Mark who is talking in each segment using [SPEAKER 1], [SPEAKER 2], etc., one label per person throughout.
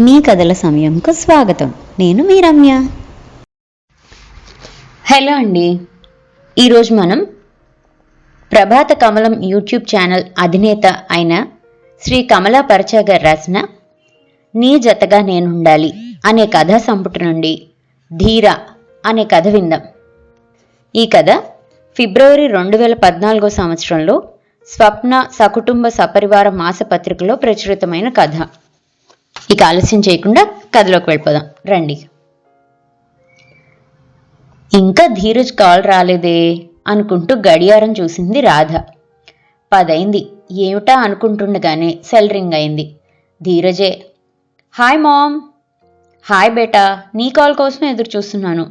[SPEAKER 1] మీ కథల సమయంకు స్వాగతం. నేను మీ రమ్య హలో అండి. ఈరోజు మనం ప్రభాత కమలం యూట్యూబ్ ఛానల్ అధినేత అయిన శ్రీ కమలా పరచాగర్ గారు రాసిన నీ జతగా నేనుండాలి అనే కథా సంపుటి నుండి ధీర అనే కథ విందాం. ఈ కథ ఫిబ్రవరి రెండు వేల పద్నాలుగో సంవత్సరంలో స్వప్న సకుటుంబ సపరివార మాసపత్రికలో ప్రచురితమైన కథ. ఇక ఆలస్యం చేయకుండా కథలోకి వెళ్ళిపోదాం. రండి. ఇంకా ధీరజ్ కాల్ రాలేదే అనుకుంటూ గడియారం చూసింది రాధ. పదైంది. ఏమిటా అనుకుంటుండగానే సెల్ రింగ్ అయింది. ధీరజే హాయ్ మామ్. హాయ్ బేటా నీ కాల్ కోసం ఎదురు చూస్తున్నాను.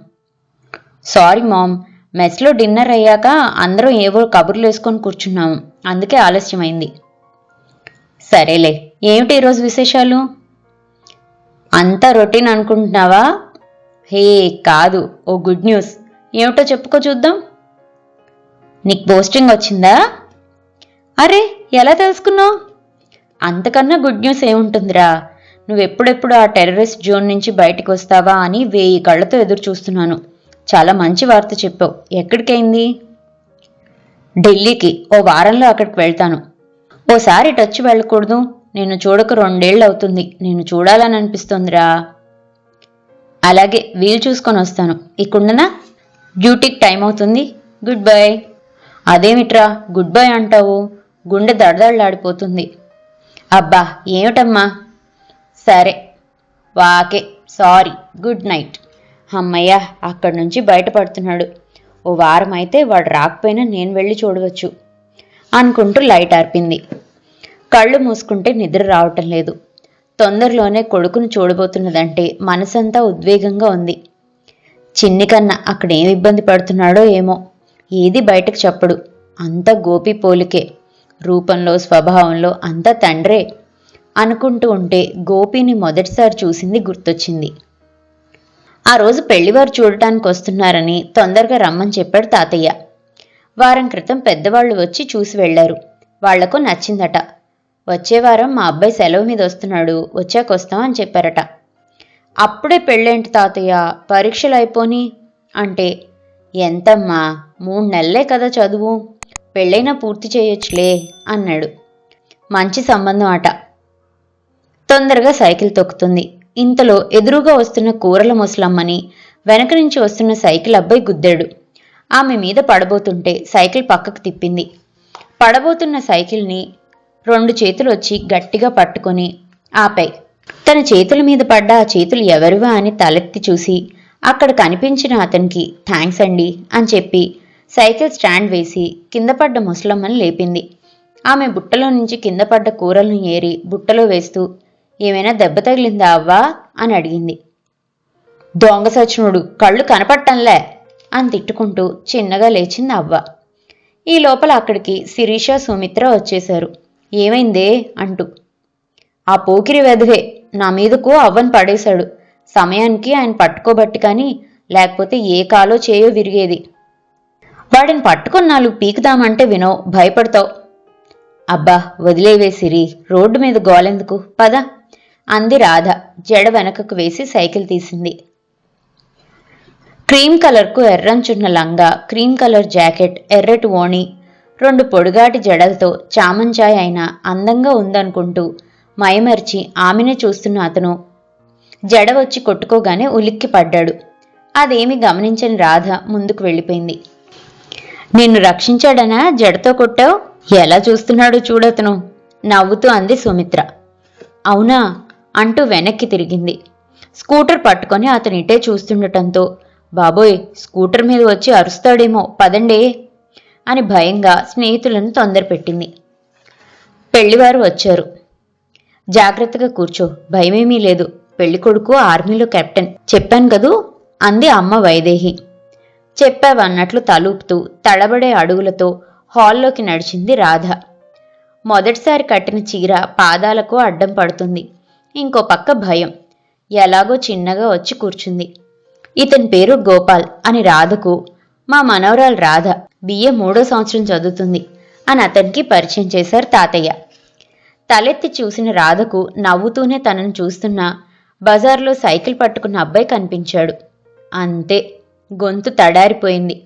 [SPEAKER 1] సారీ మామ్ మెస్లో డిన్నర్ అయ్యాక అందరం ఏవో కబుర్లు వేసుకొని కూర్చున్నాము అందుకే ఆలస్యమైంది. సరేలే ఏమిటి ఈరోజు విశేషాలు? అంతా రొటీన్ అనుకుంటున్నావా? హే కాదు ఓ గుడ్ న్యూస్. ఏమిటో చెప్పుకో చూద్దాం. నీకు పోస్టింగ్ వచ్చిందా? అరే ఎలా తెలుసుకున్నావు? అంతకన్నా గుడ్ న్యూస్ ఏముంటుందిరా? నువ్వెప్పుడెప్పుడు ఆ టెర్రరిస్ట్ జోన్ నుంచి బయటికి వస్తావా అని వేయి కళ్ళతో ఎదురు చూస్తున్నాను. చాలా మంచి వార్త చెప్పావు. ఎక్కడికైంది? ఢిల్లీకి. ఓ వారంలో అక్కడికి వెళ్తాను. ఓసారి టచ్ వెళ్ళకూడదు. నేను చూడక రెండేళ్ళు అవుతుంది నేను చూడాలని అనిపిస్తోందిరా అలాగే వీలు చూసుకొని వస్తాను. ఇక్కడుండనా? డ్యూటీకి టైం అవుతుంది. Good bye. అదేమిట్రా? గుడ్ బై అంటావు. గుండె దడదడలాడిపోతుంది. అబ్బా ఏమిటమ్మా? సరే. వాకే. సారీ. Good night. అమ్మయ్య అక్కడి నుంచి బయటపడుతున్నాడు. ఓ వారం అయితే వాడు రాకపోయినా నేను వెళ్ళి చూడవచ్చు. అనుకుంటూ లైట్ ఆర్పింది. కళ్ళు మూసుకుంటే నిద్ర రావటం లేదు. తొందరలోనే కొడుకును చూడబోతున్నదంటే మనసంతా ఉద్వేగంగా ఉంది. చిన్ని కన్నా అక్కడ ఏం ఇబ్బంది పడుతున్నాడో ఏమో. ఏది బయటకు చెప్పడు. అంతా గోపి పోలికే. రూపంలో స్వభావంలో అంతా తండ్రే అనుకుంటూ ఉంటే గోపిని మొదటిసారి చూసింది గుర్తొచ్చింది. ఆ రోజు పెళ్ళివారు చూడటానికి వస్తున్నారని తొందరగా రమ్మని చెప్పాడు తాతయ్య. వారం క్రితం పెద్దవాళ్ళు వచ్చి చూసి వెళ్ళారు. వాళ్ళకు నచ్చిందట. వచ్చే వారం మా అబ్బాయి సెలవు మీద వస్తున్నాడు వచ్చాక వస్తాం అని చెప్పారట. అప్పుడే పెళ్ళేంటి తాతయ్య? పరీక్షలు అయిపోని? అంటే ఎంతమ్మా మూడు నెలలే కదా చదువు పెళ్ళైనా పూర్తి చేయొచ్చులే అన్నాడు. మంచి సంబంధం అట తొందరగా సైకిల్ తొక్కుతుంది. ఇంతలో ఎదురుగా వస్తున్న కూరల ముసలమ్మని వెనక నుంచి వస్తున్న సైకిల్ అబ్బాయి గుద్దాడు. ఆమె మీద పడబోతుంటే సైకిల్ పక్కకు తిప్పింది. పడబోతున్న సైకిల్ని రెండు చేతులు వచ్చి గట్టిగా పట్టుకొని ఆపాయి. తన చేతుల మీద పడ్డ ఆ చేతులు ఎవరివా అని తలెత్తి చూసి అక్కడ కనిపించిన అతనికి థ్యాంక్స్ అండి అని చెప్పి సైకిల్ స్టాండ్ వేసి కింద పడ్డ ముసలమ్మని లేపింది. ఆమె బుట్టలో నుంచి కింద పడ్డ కూరలను ఏరి బుట్టలో వేస్తూ ఏమైనా దెబ్బ తగిలిందా అవ్వా? అని అడిగింది. దొంగ సచినుడు కళ్ళు కనపట్టంలే అని తిట్టుకుంటూ చిన్నగా లేచింది అవ్వ. ఈ లోపల అక్కడికి శిరీష సుమిత్ర వచ్చేశారు. ఏమైందే అంటూ. ఆ పోకిరి వెధవే నా మీదకు అవ్వని పడేశాడు. సమయానికి ఆయన పట్టుకోబట్టి కానీ లేకపోతే ఏ కాలో చేయో విరిగేది. వాడిని పట్టుకుని నాలుగు పీకుదామంటే వినో భయపడతావు. అబ్బా వదిలేవే సిరి రోడ్డు మీద గోలెందుకు? పద. అంది రాధ జడ వెనకకు వేసి సైకిల్ తీసింది. క్రీమ్ కలర్కు ఎర్రంచున్న లంగా క్రీమ్ కలర్ జాకెట్ ఎర్రటి ఓణి రెండు పొడుగాటి జడలతో చామంచాయ్ అయినా అందంగా ఉందనుకుంటూ మయమర్చి ఆమెనే చూస్తున్న అతను జడ వచ్చి కొట్టుకోగానే ఉలిక్కి పడ్డాడు. అదేమి గమనించని రాధ ముందుకు వెళ్ళిపోయింది. నిన్ను రక్షించాడనా? జడతో కొట్టావు? ఎలా చూస్తున్నాడు చూడతను నవ్వుతూ అంది సుమిత్ర. అవునా? అంటూ వెనక్కి తిరిగింది. స్కూటర్ పట్టుకొని అతను ఇటే చూస్తుండటంతో బాబోయ్ స్కూటర్ మీద వచ్చి అరుస్తాడేమో పదండే. అని భయంగా స్నేహితులను తొందరపెట్టింది. పెళ్ళివారు వచ్చారు. జాగ్రత్తగా కూర్చో భయమేమీ లేదు. పెళ్ళి కొడుకు ఆర్మీలో కెప్టెన్. చెప్పాను కదూ? అంది అమ్మ వైదేహి. చెప్పావన్నట్లు తలూపుతూ తడబడే అడుగులతో హాల్లోకి నడిచింది రాధ. మొదటిసారి కట్టిన చీర పాదాలకు అడ్డం పడుతుంది. ఇంకో పక్క భయం. ఎలాగో చిన్నగా వచ్చి కూర్చుంది. ఇతని పేరు గోపాల్ అని రాధకు మా మనవరాలు రాధ. బిఏ మూడో సంవత్సరం చదువుతుంది అని అతనికి పరిచయం చేశారు తాతయ్య. తలెత్తి చూసిన రాధకు నవ్వుతూనే తనను చూస్తున్న బజార్లో సైకిల్ పట్టుకున్న అబ్బాయి కనిపించాడు. అంతే గొంతు తడారిపోయింది.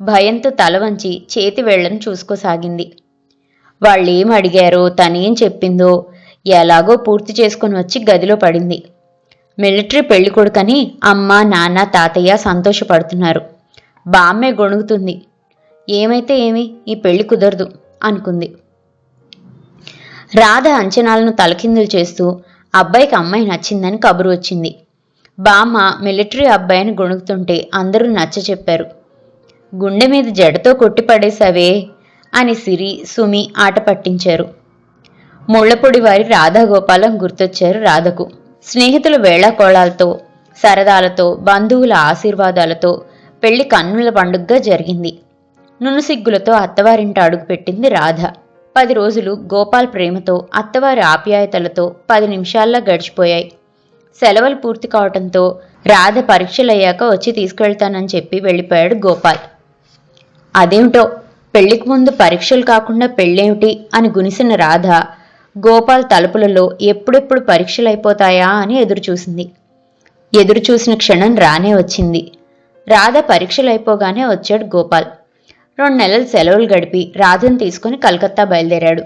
[SPEAKER 1] భయంతో తల వంచి చేతి వేళ్ళను చూసుకోసాగింది. వాళ్ళేం అడిగారో తనేం చెప్పిందో ఎలాగో పూర్తి చేసుకుని వచ్చి గదిలో పడింది. మిలిటరీ పెళ్ళి కొడుకని అమ్మ నాన్న తాతయ్య సంతోషపడుతున్నారు. బామ్మే గొణుగుతుంది. ఏమైతే ఏమి ఈ పెళ్ళి కుదరదు అనుకుంది. రాధ అంచనాలను తలకిందులు చేస్తూ అబ్బాయికి అమ్మాయి నచ్చిందని కబురు వచ్చింది. బామ్మ మిలిటరీ అబ్బాయిని గొణుగుతుంటే అందరూ నచ్చ చెప్పారు. గుండె మీద జడతో కొట్టి పడేశావే అని సిరి సుమి ఆట పట్టించారు. ముళ్ళపొడి వారి రాధాగోపాలం గుర్తొచ్చారు రాధకు. స్నేహితుల వేళాకోళాలతో సరదాలతో బంధువుల ఆశీర్వాదాలతో పెళ్ళి కన్నుల పండుగగా జరిగింది. నునుసిగ్గులతో అత్తవారింట అడుగుపెట్టింది రాధ. పది రోజులు గోపాల్ ప్రేమతో అత్తవారి ఆప్యాయతలతో పది నిమిషాల్లో గడిచిపోయాయి. సెలవులు పూర్తి కావటంతో రాధ పరీక్షలయ్యాక వచ్చి తీసుకెళ్తానని చెప్పి వెళ్ళిపోయాడు గోపాల్. అదేమిటో పెళ్ళికి ముందు పరీక్షలు కాకుండా పెళ్ళేమిటి? అని గునిసిన రాధ గోపాల్ తలుపులలో ఎప్పుడెప్పుడు పరీక్షలు అయిపోతాయా అని ఎదురుచూసింది. ఎదురుచూసిన క్షణం రానే వచ్చింది. రాధ పరీక్షలు అయిపోగానే వచ్చాడు గోపాల్. రెండు నెలలు సెలవులు గడిపి రాజును తీసుకుని కలకత్తా బయలుదేరాడు.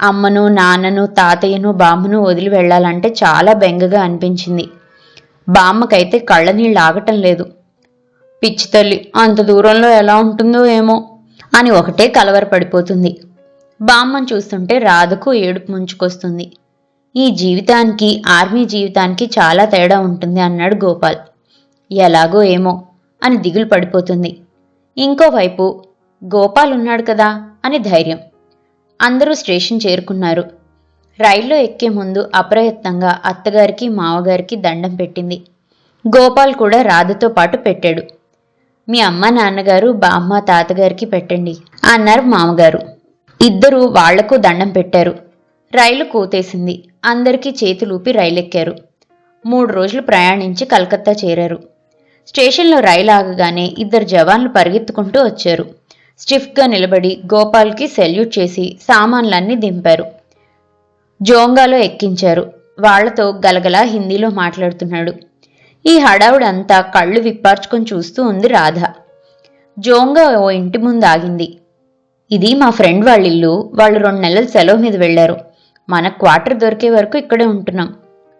[SPEAKER 1] అమ్మను నాన్నను తాతయ్యను బామ్మను వదిలి వెళ్ళాలంటే చాలా బెంగగా అనిపించింది. బామ్మకైతే కళ్ళ నీళ్ళు ఆగటం లేదు. పిచ్చి తల్లి అంత దూరంలో ఎలా ఉంటుందో ఏమో అని ఒకటే కలవరపడిపోతుంది బామ్మను చూస్తుంటే రాధకు ఏడుపు ముంచుకొస్తుంది. ఈ జీవితానికి ఆర్మీ జీవితానికి చాలా తేడా ఉంటుంది అన్నాడు గోపాల్. ఎలాగో ఏమో అని దిగులు పడిపోతుంది. ఇంకోవైపు గోపాల్ ఉన్నాడు కదా అని ధైర్యం. అందరూ స్టేషన్ చేరుకున్నారు. రైల్లో ఎక్కే ముందు అప్రయత్నంగా అత్తగారికి మావగారికి దండం పెట్టింది. గోపాల్ కూడా రాధతో పాటు పెట్టాడు. మీ అమ్మ నాన్నగారు బామ్మ తాతగారికి పెట్టండి అన్నారు మామగారు. ఇద్దరు వాళ్ళకు దండం పెట్టారు. రైలు కూతేసింది. అందరికీ చేతులూపి రైలెక్కారు. మూడు రోజులు ప్రయాణించి కలకత్తా చేరారు. స్టేషన్లో రైలు ఆగగానే ఇద్దరు జవాన్లు పరిగెత్తుకుంటూ వచ్చారు. స్టిఫ్గా నిలబడి గోపాల్కి సెల్యూట్ చేసి సామాన్లన్నీ దింపారు. జోంగాలో ఎక్కించారు. వాళ్ళతో గలగలా హిందీలో మాట్లాడుతున్నాడు. ఈ హడావుడంతా కళ్ళు విప్పార్చుకొని చూస్తూ ఉంది రాధ. జోంగా ఓ ఇంటి ముందు ఆగింది. ఇది మా ఫ్రెండ్ వాళ్ళ ఇల్లు వాళ్ళు రెండు నెలలు సెలవు మీద వెళ్ళారు మన క్వార్టర్ దొరికే వరకు ఇక్కడే ఉంటున్నాం.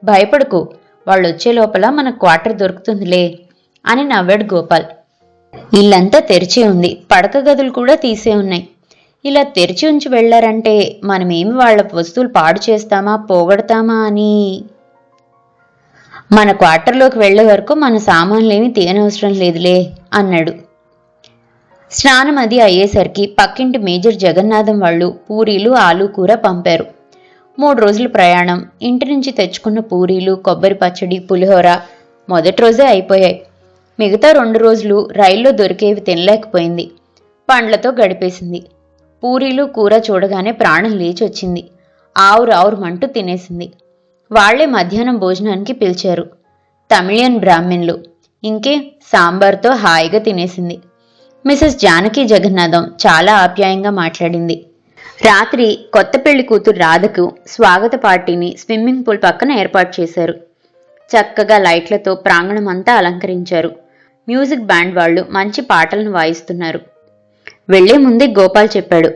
[SPEAKER 1] భయపడకు. వాళ్ళు వచ్చే లోపల మన క్వార్టర్ దొరుకుతుందిలే. అని నవ్వాడు గోపాల్. ఇల్లంతా తెరిచి ఉంది. పడక గదులు కూడా తీసే ఉన్నాయి. ఇలా తెరిచి ఉంచి వెళ్ళారంటే మనమేమి వాళ్ళ వస్తువులు పాడు చేస్తామా పోగొడతామా అని? మన క్వార్టర్లోకి వెళ్ళే వరకు మన సామాన్లేమీ తీయనవసరం లేదులే అన్నాడు. స్నానం అది అయ్యేసరికి పక్కింటి మేజర్ జగన్నాథం వాళ్ళు పూరీలు ఆలు కూర పంపారు. మూడు రోజుల ప్రయాణం. ఇంటి నుంచి తెచ్చుకున్న పూరీలు కొబ్బరి పచ్చడి పులిహోర మొదటి రోజే అయిపోయాయి. మిగతా రెండు రోజులు రైల్లో దొరికేవి తినలేకపోయింది. పండ్లతో గడిపేసింది. పూరీలు కూర చూడగానే ప్రాణం లేచొచ్చింది. ఆవురు ఆవురుమంటూ తినేసింది. వాళ్ళే మధ్యాహ్నం భోజనానికి పిలిచారు. తమిళియన్ బ్రాహ్మణులు. ఇంకే సాంబార్తో హాయిగా తినేసింది. మిసెస్ జానకి జగన్నాథం చాలా ఆప్యాయంగా మాట్లాడింది. రాత్రి కొత్త పెళ్ళి కూతురు రాధకు స్వాగత పార్టీని స్విమ్మింగ్ పూల్ పక్కన ఏర్పాటు చేశారు. చక్కగా లైట్లతో ప్రాంగణం అంతా అలంకరించారు. మ్యూజిక్ బ్యాండ్ వాళ్ళు మంచి పాటలను వాయిస్తున్నారు. వెళ్ళే ముందే గోపాల్ చెప్పాడు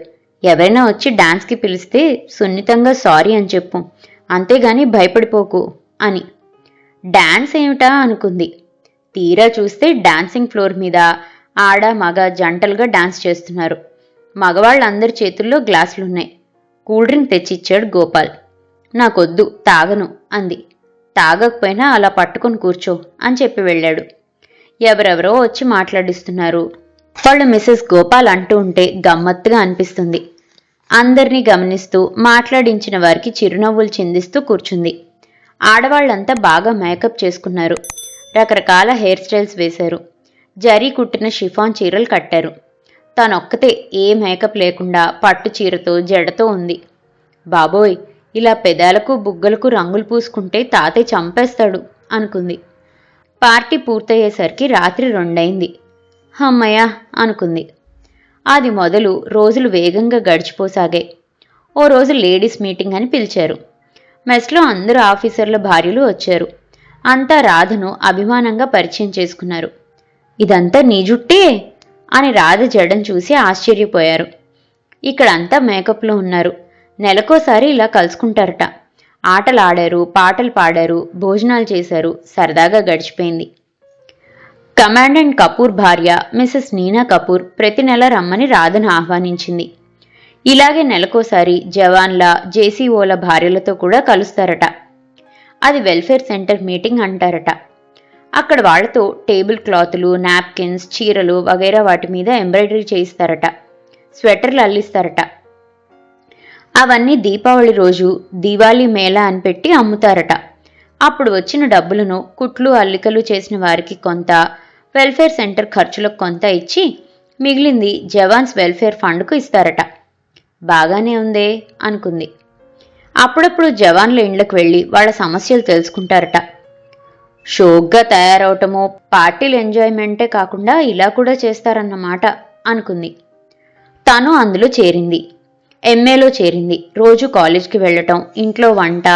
[SPEAKER 1] ఎవరైనా వచ్చి డాన్స్కి పిలిస్తే సున్నితంగా సారీ అని చెప్పు అంతేగాని భయపడిపోకు అని. డాన్స్ ఏమిటా? అనుకుంది. తీరా చూస్తే డాన్సింగ్ ఫ్లోర్ మీద ఆడ మగ జంటలుగా డాన్స్ చేస్తున్నారు. మగవాళ్ళందరి చేతుల్లో గ్లాసులున్నాయి. కూల్ డ్రింక్ తెచ్చిచ్చాడు గోపాల్. నాకొద్దు తాగను అంది. తాగకపోయినా అలా పట్టుకొని కూర్చో అని చెప్పి వెళ్ళాడు. ఎవరెవరో వచ్చి మాట్లాడిస్తున్నారు. వాళ్ళు మిసెస్ గోపాల్ అంటూ ఉంటే గమ్మత్తుగా అనిపిస్తుంది. అందరినీ గమనిస్తూ మాట్లాడించిన వారికి చిరునవ్వులు చిందిస్తూ కూర్చుంది. ఆడవాళ్ళంతా బాగా మేకప్ చేసుకున్నారు. రకరకాల హెయిర్ స్టైల్స్ వేశారు. జరీ కుట్టిన షిఫాన్ చీరలు కట్టారు. తనొక్కతే ఏ మేకప్ లేకుండా పట్టు చీరతో జడతో ఉంది. బాబోయ్ ఇలా పెదాలకు బుగ్గలకు రంగులు పూసుకుంటే తాతే చంపేస్తాడు అనుకుంది. పార్టీ పూర్తయ్యేసరికి రాత్రి రెండైంది. అమ్మయ్య అనుకుంది. అది మొదలు రోజులు వేగంగా గడిచిపోసాగాయి. ఓ రోజు లేడీస్ మీటింగ్ అని పిలిచారు. మెస్లో అందరు ఆఫీసర్ల భార్యలు వచ్చారు. అంతా రాధను అభిమానంగా పరిచయం చేసుకున్నారు. ఇదంతా నీ జుట్టే? అని రాధ జడను చూసి ఆశ్చర్యపోయారు. ఇక్కడ అంతా మేకప్లో ఉన్నారు. నెలకోసారి ఇలా కలుసుకుంటారట. ఆటలు ఆడారు పాటలు పాడారు భోజనాలు చేశారు సరదాగా గడిచిపోయింది. కమాండెంట్ కపూర్ భార్య మిసెస్ నీనా కపూర్ ప్రతి నెల రమ్మని రాధను ఆహ్వానించింది. ఇలాగే నెలకోసారి జవాన్ల జేసీఓల భార్యలతో కూడా కలుస్తారట. అది వెల్ఫేర్ సెంటర్ మీటింగ్ అంటారట. అక్కడ వాళ్ళతో టేబుల్ క్లాతులు నాప్కిన్స్ చీరలు వగైరా వాటి మీద ఎంబ్రాయిడరీ చేయిస్తారట. స్వెటర్లు అల్లిస్తారట. అవన్నీ దీపావళి రోజు దీవాళీ మేళా అని పెట్టి అమ్ముతారట. అప్పుడు వచ్చిన డబ్బులను కుట్లు అల్లికలు చేసిన వారికి కొంత వెల్ఫేర్ సెంటర్ ఖర్చులకు కొంత ఇచ్చి మిగిలింది జవాన్స్ వెల్ఫేర్ ఫండ్కు ఇస్తారట. బాగానే ఉందే అనుకుంది. అప్పుడప్పుడు జవాన్ల ఇండ్లకు వెళ్ళి వాళ్ళ సమస్యలు తెలుసుకుంటారట. షోక్గా తయారవటమో పార్టీలు ఎంజాయ్మెంటే కాకుండా ఇలా కూడా చేస్తారన్నమాట అనుకుంది. తను అందులో చేరింది. ఎంఏలో చేరింది. రోజు కాలేజ్కి వెళ్ళటం ఇంట్లో వంట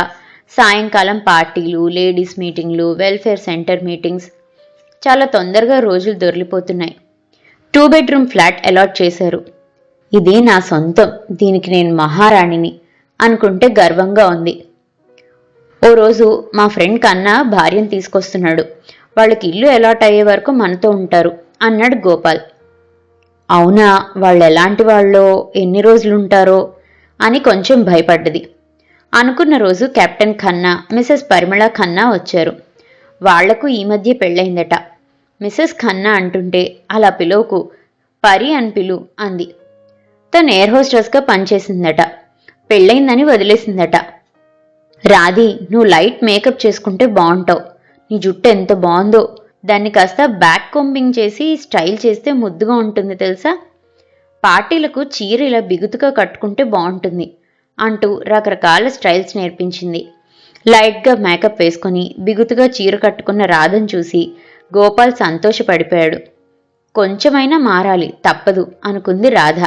[SPEAKER 1] సాయంకాలం పార్టీలు లేడీస్ మీటింగ్లు వెల్ఫేర్ సెంటర్ మీటింగ్స్ చాలా తొందరగా రోజులు దొరికిపోతున్నాయి. టూ బెడ్రూమ్ ఫ్లాట్ అలాట్ చేశారు. ఇది నా సొంతం దీనికి నేను మహారాణిని అనుకుంటే గర్వంగా ఉంది. ఓ రోజు మా ఫ్రెండ్ కన్నా భార్యను తీసుకొస్తున్నాడు. వాళ్ళకి ఇల్లు అలాట్ అయ్యే వరకు మనతో ఉంటారు అన్నాడు గోపాల్. అవునా వాళ్ళు ఎలాంటి వాళ్ళో ఎన్ని రోజులు ఉంటారో అని కొంచెం భయపడ్డది. అనుకున్న రోజు కెప్టెన్ ఖన్నా మిసెస్ పరిమళ ఖన్నా వచ్చారు. వాళ్ళకు ఈ మధ్య పెళ్ళైందట మిసెస్ ఖన్నా అంటుంటే అలా పిలువకు పరి అని పిలు అంది. తను ఎయిర్ హోస్టర్స్గా పనిచేసిందట. పెళ్ళైందని వదిలేసిందట. రాధి నువ్వు లైట్ మేకప్ చేసుకుంటే బాగుంటావు నీ జుట్టు ఎంత బాగుందో దాన్ని కాస్త బ్యాక్ కొంబింగ్ చేసి స్టైల్ చేస్తే ముద్దుగా ఉంటుంది తెలుసా? పార్టీలకు చీర ఇలా బిగుతుగా కట్టుకుంటే బాగుంటుంది అంటూ రకరకాల స్టైల్స్ నేర్పించింది. లైట్గా మేకప్ వేసుకొని బిగుతుగా చీర కట్టుకున్న రాధను చూసి గోపాల్ సంతోషపడిపోయాడు. కొంచెమైనా మారాలి తప్పదు అనుకుంది రాధ.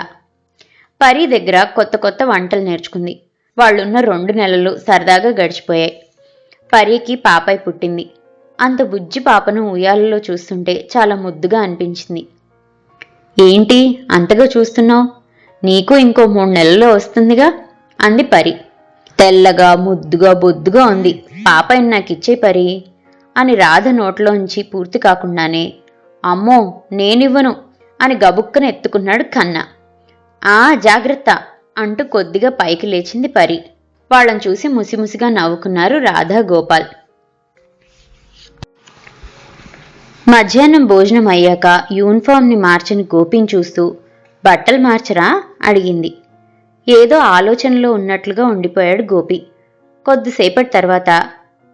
[SPEAKER 1] పరి దగ్గర కొత్త కొత్త వంటలు నేర్చుకుంది. వాళ్ళున్న రెండు నెలలు సరదాగా గడిచిపోయాయి. పరికి పాపై పుట్టింది. అంత బుజ్జి పాపను ఉయ్యాలలో చూస్తుంటే చాలా ముద్దుగా అనిపించింది. ఏంటి అంతగా చూస్తున్నావు? నీకు ఇంకో మూడు నెలల్లో వస్తుందిగా? అంది పరి. తెల్లగా ముద్దుగా బొద్దుగా ఉంది. పాప నాకు ఇచ్చే పరి అని రాధ నోట్లోంచి పూర్తి కాకుండానే అమ్మో నేనివ్వను అని గబుక్కన ఎత్తుకున్నాడు కన్న. ఆ జాగ్రత్త అంటూ కొద్దిగా పైకి లేచింది పరి. వాళ్ళని చూసి ముసిముసిగా నవ్వుకున్నారు రాధా గోపాల్. మధ్యాహ్నం భోజనం అయ్యాక యూనిఫామ్ని మార్చని గోపిని చూస్తూ బట్టలు మార్చరా? అడిగింది. ఏదో ఆలోచనలో ఉన్నట్లుగా ఉండిపోయాడు గోపి. కొద్దిసేపటి తర్వాత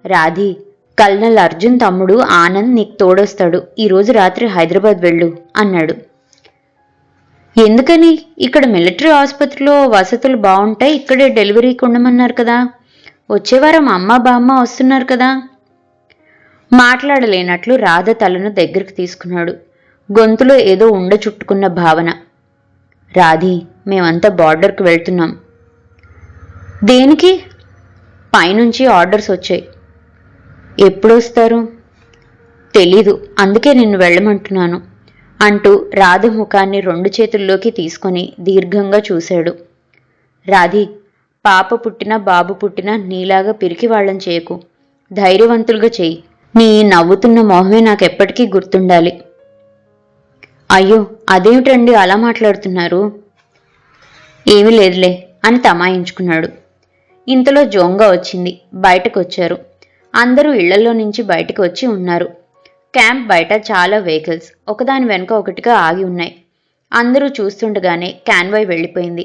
[SPEAKER 1] రాధి కల్నల్ అర్జున్ తమ్ముడు ఆనంద్ నీకు తోడొస్తాడు. ఈరోజు రాత్రి హైదరాబాద్ వెళ్ళు అన్నాడు. ఎందుకని? ఇక్కడ మిలిటరీ ఆసుపత్రిలో వసతులు బాగుంటాయి ఇక్కడే డెలివరీకి ఉండమన్నారు కదా. వచ్చేవారం అమ్మ బామ్మ వస్తున్నారు కదా. మాట్లాడలేనట్లు రాధ తలను దగ్గరికి తీసుకున్నాడు. గొంతులో ఏదో ఉండ చుట్టుకున్న భావన. రాధి మేమంతా బార్డర్కి వెళ్తున్నాం. దేనికి? పైనుంచి ఆర్డర్స్ వచ్చాయి. ఎప్పుడొస్తారు? తెలీదు అందుకే నిన్ను వెళ్ళమంటున్నాను అంటూ రాధ ముఖాన్ని రెండు చేతుల్లోకి తీసుకొని దీర్ఘంగా చూశాడు. రాధి పాప పుట్టినా బాబు పుట్టినా నీలాగా పిరికి వాళ్ళని చేయకు. ధైర్యవంతులుగా చెయ్యి నీ నవ్వుతున్న మొహమే నాకెప్పటికీ గుర్తుండాలి. అయ్యో అదేమిటండి అలా మాట్లాడుతున్నారు? ఏమీ లేదులే అని తమాయించుకున్నాడు. ఇంతలో జోంగా వచ్చింది. బయటకు వచ్చారు అందరూ ఇళ్ళలో నుంచి బయటకు వచ్చి ఉన్నారు. క్యాంప్ బయట చాలా వెహికల్స్ ఒకదాని వెనుక ఒకటిగా ఆగి ఉన్నాయి. అందరూ చూస్తుండగానే క్యాన్వాయ్ వెళ్ళిపోయింది.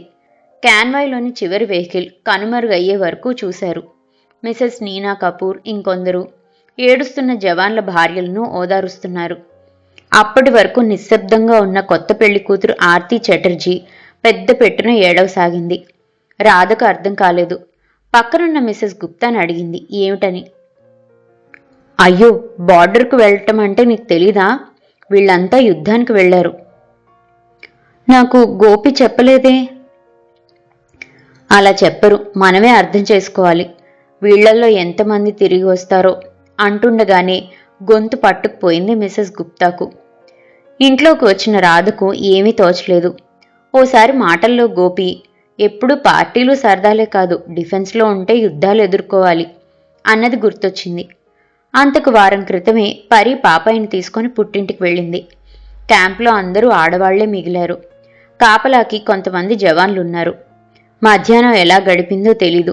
[SPEAKER 1] క్యాన్వాయ్లోని చివరి వెహికల్ కనుమరుగయ్యే వరకు చూశారు. మిసెస్ నీనా కపూర్ ఇంకొందరు ఏడుస్తున్న జవాన్ల భార్యలను ఓదారుస్తున్నారు. అప్పటి వరకు నిశ్శబ్దంగా ఉన్న కొత్త పెళ్ళి కూతురు ఆర్తి చటర్జీ పెద్ద పెట్టున ఏడవసాగింది. రాధకు అర్థం కాలేదు. పక్కనున్న మిసెస్ గుప్తాని అడిగింది ఏమిటని? అయ్యో బార్డర్కు వెళ్ళటం అంటే నీకు తెలీదా? వీళ్ళంతా యుద్ధానికి వెళ్ళారు. నాకు గోపి చెప్పలేదే? అలా చెప్పరు. మనమే అర్థం చేసుకోవాలి. వీళ్ళల్లో ఎంతమంది తిరిగి వస్తారో అంటుండగానే గొంతు పట్టుకుపోయింది మిసెస్ గుప్తాకు. ఇంట్లోకి వచ్చిన రాధకు ఏమీ తోచలేదు. ఓసారి మాటల్లో గోపి ఎప్పుడు పార్టీలు సరదాలే కాదు డిఫెన్స్లో ఉంటే యుద్ధాలు ఎదుర్కోవాలి అన్నది గుర్తొచ్చింది. అంతకు వారం క్రితమే పరి పాపాయిని తీసుకొని పుట్టింటికి వెళ్ళింది. క్యాంప్లో అందరూ ఆడవాళ్ళే మిగిలారు. కాపలాకి కొంతమంది జవాన్లున్నారు. మధ్యాహ్నం ఎలా గడిపిందో తెలీదు.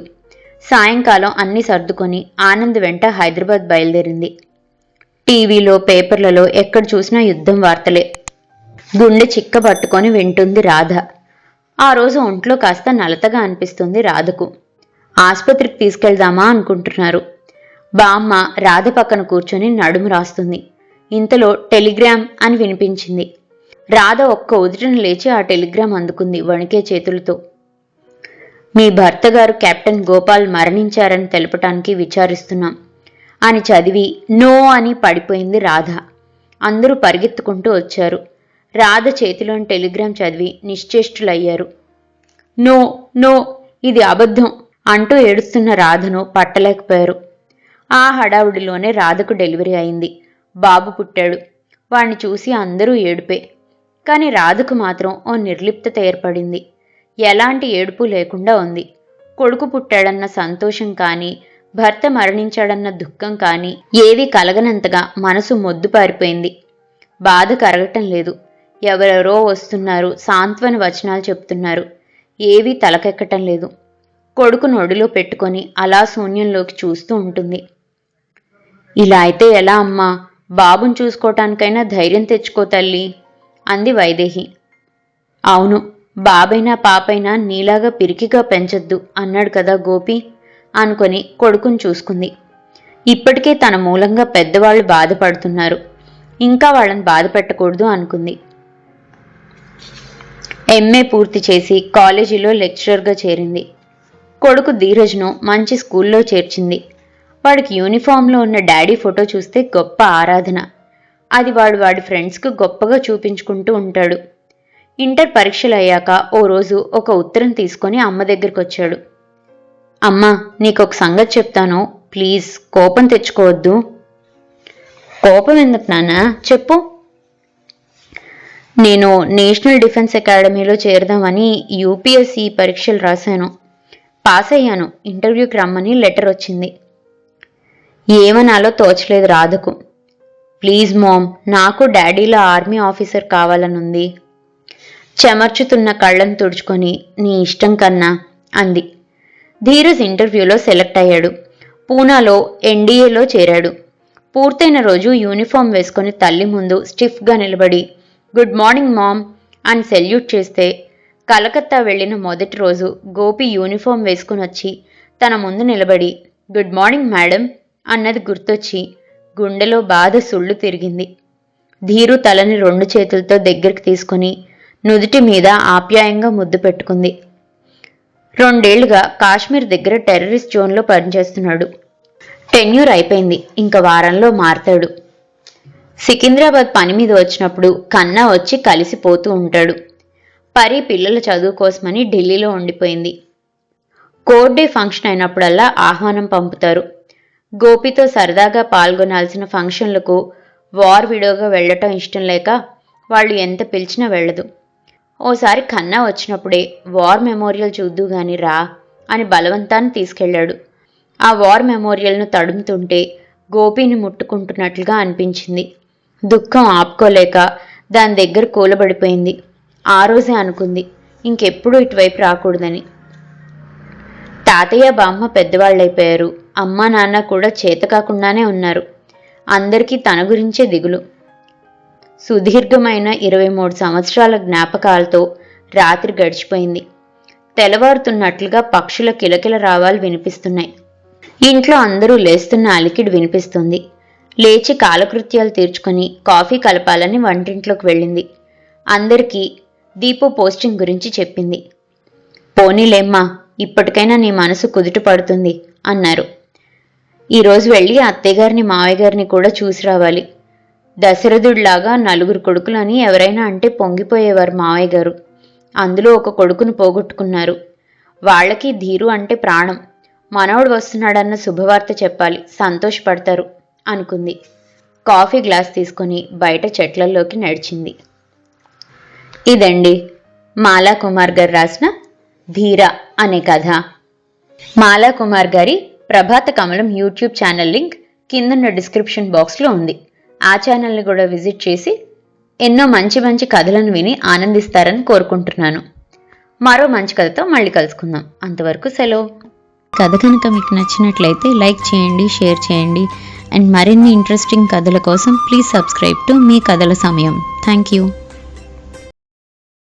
[SPEAKER 1] సాయంకాలం అన్ని సర్దుకొని ఆనంద్ వెంట హైదరాబాద్ బయలుదేరింది. టీవీలో పేపర్లలో ఎక్కడ చూసినా యుద్ధం వార్తలే. గుండె చిక్క పట్టుకొని వింటుంది రాధ. ఆ రోజు ఒంట్లో కాస్త నలతగా అనిపిస్తుంది రాధకు. ఆసుపత్రికి తీసుకెళ్దామా అనుకుంటున్నారు. బామ్మ రాధ పక్కన కూర్చొని నడుము రాస్తుంది. ఇంతలో టెలిగ్రామ్ అని వినిపించింది. రాధ ఒక్క ఉదిటను లేచి ఆ టెలిగ్రామ్ అందుకుంది వణికే చేతులతో. మీ భర్త గారు కెప్టెన్ గోపాల్ మరణించారని తెలపటానికి విచారిస్తున్నాం. అని చదివి నో అని పడిపోయింది రాధ. అందరూ పరిగెత్తుకుంటూ వచ్చారు. రాధ చేతిలోని టెలిగ్రామ్ చదివి నిశ్చేష్టులయ్యారు. నో నో ఇది అబద్ధం అంటూ ఏడుస్తున్న రాధను పట్టలేకపోయారు. ఆ హడావుడిలోనే రాధకు డెలివరీ అయింది. బాబు పుట్టాడు. వాణ్ణి చూసి అందరూ ఏడుపే. కానీ రాధకు మాత్రం ఓ నిర్లిప్తత ఏర్పడింది. ఎలాంటి ఏడుపు లేకుండా ఉంది. కొడుకు పుట్టాడన్న సంతోషం కానీ భర్త మరణించాడన్న దుఃఖం కానీ ఏది కలగనంతగా మనసు మొద్దుపారిపోయింది బాధ కరగటం లేదు. ఎవరెవరో వస్తున్నారు సాంత్వన వచనాలు చెప్తున్నారు. ఏవీ తలకెక్కటం లేదు. కొడుకు నొడిలో పెట్టుకొని అలా శూన్యంలోకి చూస్తూ ఉంటుంది. ఇలా అయితే ఎలా అమ్మా? బాబుని చూసుకోవటానికైనా ధైర్యం తెచ్చుకో తల్లి అంది వైదేహి. అవును బాబైనా పాపైనా నీలాగా పిరికిగా పెంచొద్దు అన్నాడు కదా గోపి అనుకొని కొడుకుని చూసుకుంది. ఇప్పటికే తన మూలంగా పెద్దవాళ్ళు బాధపడుతున్నారు. ఇంకా వాళ్ళని బాధ పెట్టకూడదు అనుకుంది. ఎంఏ పూర్తి చేసి కాలేజీలో లెక్చరర్గా చేరింది. కొడుకు ధీరజ్ను మంచి స్కూల్లో చేర్చింది. వాడికి యూనిఫామ్లో ఉన్న డాడీ ఫోటో చూస్తే గొప్ప ఆరాధన. అది వాడు వాడి ఫ్రెండ్స్కు గొప్పగా చూపించుకుంటూ ఉంటాడు. ఇంటర్ పరీక్షలు అయ్యాక ఓ రోజు ఒక ఉత్తరం తీసుకొని అమ్మ దగ్గరికి వచ్చాడు అమ్మా నీకొక సంగతి చెప్తాను. ప్లీజ్ కోపం తెచ్చుకోవద్దు. కోపం ఎందుకు నాన్న? చెప్పు. నేను నేషనల్ డిఫెన్స్ అకాడమీలో చేరదామని యూపీఎస్సీ పరీక్షలు రాశాను. పాస్ అయ్యాను. ఇంటర్వ్యూకి రమ్మని లెటర్ వచ్చింది. ఏమనాలో తోచలేదు రాధకు. ప్లీజ్ మామ్ నాకు డాడీలో ఆర్మీ ఆఫీసర్ కావాలనుంది. చెమర్చుతున్న కళ్ళను తుడుచుకొని నీ ఇష్టం కన్నా అంది. ధీరజ్ ఇంటర్వ్యూలో సెలెక్ట్ అయ్యాడు. పూనాలో ఎన్డీఏలో చేరాడు. పూర్తయిన రోజు యూనిఫామ్ వేసుకొని తల్లి ముందు స్టిఫ్గా నిలబడి గుడ్ మార్నింగ్ మామ్ అని సెల్యూట్ చేస్తే కలకత్తా వెళ్ళిన మొదటి రోజు గోపి యూనిఫామ్ వేసుకుని వచ్చి తన ముందు నిలబడి గుడ్ మార్నింగ్ మేడం అన్నది గుర్తొచ్చి గుండెలో బాధ సుళ్ళు తిరిగింది. ధీరు తలని రెండు చేతులతో దగ్గరికి తీసుకుని నుదుటి మీద ఆప్యాయంగా ముద్దు పెట్టుకుంది. రెండేళ్ళుగా కాశ్మీర్ దగ్గర టెర్రరిస్ట్ జోన్లో పనిచేస్తున్నాడు. టెన్యూర్ అయిపోయింది. ఇంక వారంలో మారతాడు. సికింద్రాబాద్ పని మీద వచ్చినప్పుడు కన్నా వచ్చి కలిసిపోతూ ఉంటాడు. పరి పిల్లల చదువు కోసమని ఢిల్లీలో ఉండిపోయింది. కోర్ డే ఫంక్షన్ అయినప్పుడల్లా ఆహ్వానం పంపుతారు. గోపితో సరదాగా పాల్గొనాల్సిన ఫంక్షన్లకు వార్ విడోగా వెళ్ళటం ఇష్టం లేక వాళ్ళు ఎంత పిలిచినా వెళ్ళదు. ఓసారి కన్నా వచ్చినప్పుడే వార్ మెమోరియల్ చూద్దు గాని రా అని బలవంతాన్ని తీసుకెళ్ళాడు. ఆ వార్ మెమోరియల్ను తడుముతుంటే గోపిని ముట్టుకుంటున్నట్లుగా అనిపించింది. దుఃఖం ఆపుకోలేక దాని దగ్గర కూలబడిపోయింది. ఆ రోజే అనుకుంది ఇంకెప్పుడు ఇటువైపు రాకూడదని. తాతయ్య బామ్మ పెద్దవాళ్ళైపోయారు. అమ్మ నాన్న కూడా చేత కాకుండానే ఉన్నారు. అందరికీ తన గురించే దిగులు. సుదీర్ఘమైన ఇరవై మూడు సంవత్సరాల జ్ఞాపకాలతో రాత్రి గడిచిపోయింది. తెల్లవారుతున్నట్లుగా పక్షుల కిలకిల రావాలు వినిపిస్తున్నాయి. ఇంట్లో అందరూ లేస్తున్న అలికిడి వినిపిస్తుంది. లేచి కాలకృత్యాలు తీర్చుకొని కాఫీ కలపాలని వంటింట్లోకి వెళ్ళింది. అందరికీ దీపు పోస్టింగ్ గురించి చెప్పింది. పోనీలేమ్మా ఇప్పటికైనా నీ మనసు కుదుట పడుతుంది అన్నారు. ఈరోజు వెళ్ళి అత్తయ్యగారిని మావయ్య గారిని కూడా చూసి రావాలి. దశరథుడిలాగా నలుగురు కొడుకులని ఎవరైనా అంటే పొంగిపోయేవారు మావయ్య గారు. అందులో ఒక కొడుకును పోగొట్టుకున్నారు. వాళ్ళకి ధీరు అంటే ప్రాణం. మనవడు వస్తున్నాడన్న శుభవార్త చెప్పాలి సంతోషపడతారు అనుకుంది. కాఫీ గ్లాస్ తీసుకొని బయట చెట్లల్లోకి నడిచింది. ఇదండి మాలా కుమార్ గారు రాసిన ధీర అనే కథ. మాలా కుమార్ గారి Prabhata Kamalam YouTube channel link కిందన్న description బాక్స్లో ఉంది. ఆ ఛానల్ని కూడా విజిట్ చేసి ఎన్నో మంచి మంచి కథలను విని ఆనందిస్తారని కోరుకుంటున్నాను. మరో మంచి కథతో మళ్ళీ కలుసుకుందాం. అంతవరకు సెలవు. కథ కనుక మీకు నచ్చినట్లయితే లైక్ చేయండి షేర్ చేయండి. అండ్ మరిన్ని ఇంట్రెస్టింగ్ కథల కోసం ప్లీజ్ సబ్స్క్రైబ్ టు మీ కథల సమయం. Thank you